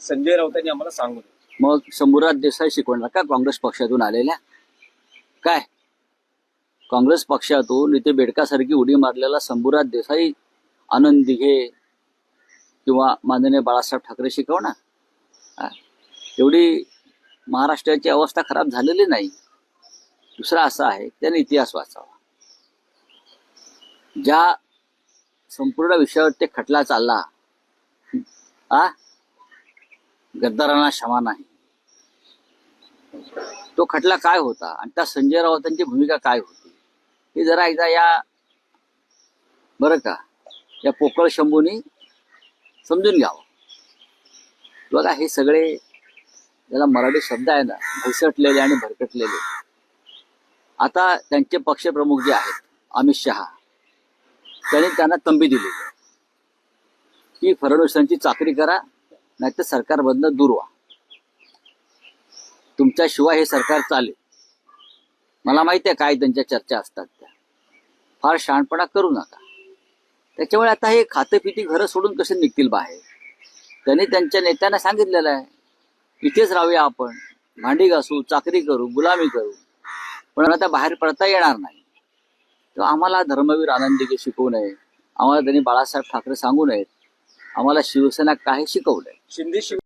संजय राऊतांनी आम्हाला सांगून मग शंभूराज देसाई शिकवणार का काँग्रेस पक्षातून आलेल्या? काय? काँग्रेस पक्षातून इथे बेडकासारखी उडी मारलेला शंभूराज देसाई आनंद दिघे किंवा माननीय बाळासाहेब ठाकरे शिकवणार? एवढी महाराष्ट्राची अवस्था खराब झालेली नाही. दुसरा असा आहे त्याने इतिहास वाचावा. ज्या संपूर्ण विषयावर ते खटला चालला आ गद्दारांना क्षमा नाही. तो खटला काय होता आणि त्या संजय राऊतांची भूमिका काय होती? हे जरा एकदा या बरं का या पोकळ शंभूनी समजून घ्यावं. बघा हे सगळे ज्याला मराठी शब्द आहे ना घसटलेले आणि भरकटलेले. आता त्यांचे पक्षप्रमुख जे आहेत अमित शहा त्यांनी त्यांना तंबी दिली. की फडणवीसांची चाकरी करा नाहीतर सरकारमधनं दूर व्हा. तुमच्याशिवाय हे सरकार चालेल. मला माहिती आहे काय त्यांच्या चर्चा असतात त्या. फार शहाणपणा करू नका. त्याच्यामुळे आता हे खातेपिती घरं सोडून कसे निघतील बाहेर? त्यांनी त्यांच्या नेत्यांना सांगितलेलं आहे इथेच राहूया आपण. भांडी घासू चाकरी करू गुलामी करू. पण आता बाहेर पडता येणार नाही. तर आम्हाला धर्मवीर आनंदी शिकवू नये. आम्हाला त्यांनी बाळासाहेब ठाकरे सांगू नयेत. आम्हाला शिवसेना काय शिकवलंय शिंदे शिव